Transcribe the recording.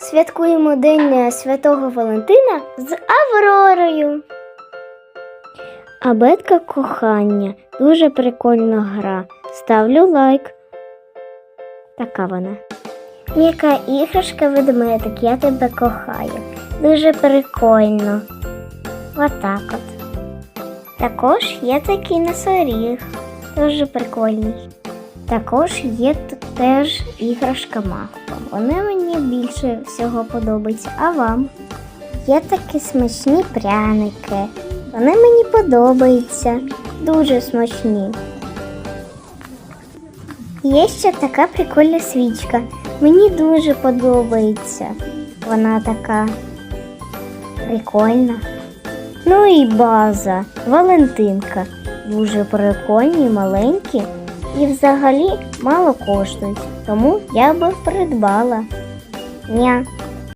Святкуємо День Святого Валентина з Авророю. Абетка кохання. Дуже прикольна гра. Ставлю лайк. Така вона. Яка іграшка ведмедик, я тебе кохаю. Дуже прикольно. Отак от. Також є такий носоріг. Дуже прикольний. Також є тут теж іграшка мавпа. Вони мені більше всього подобаються. А вам? Є такі смачні пряники. Вони мені подобаються. Дуже смачні. Є ще така прикольна свічка. Мені дуже подобається. Вона така прикольна. Ну і база, Валентинка. Дуже прикольні, маленькі і взагалі мало коштують. Тому я би придбала. Ня.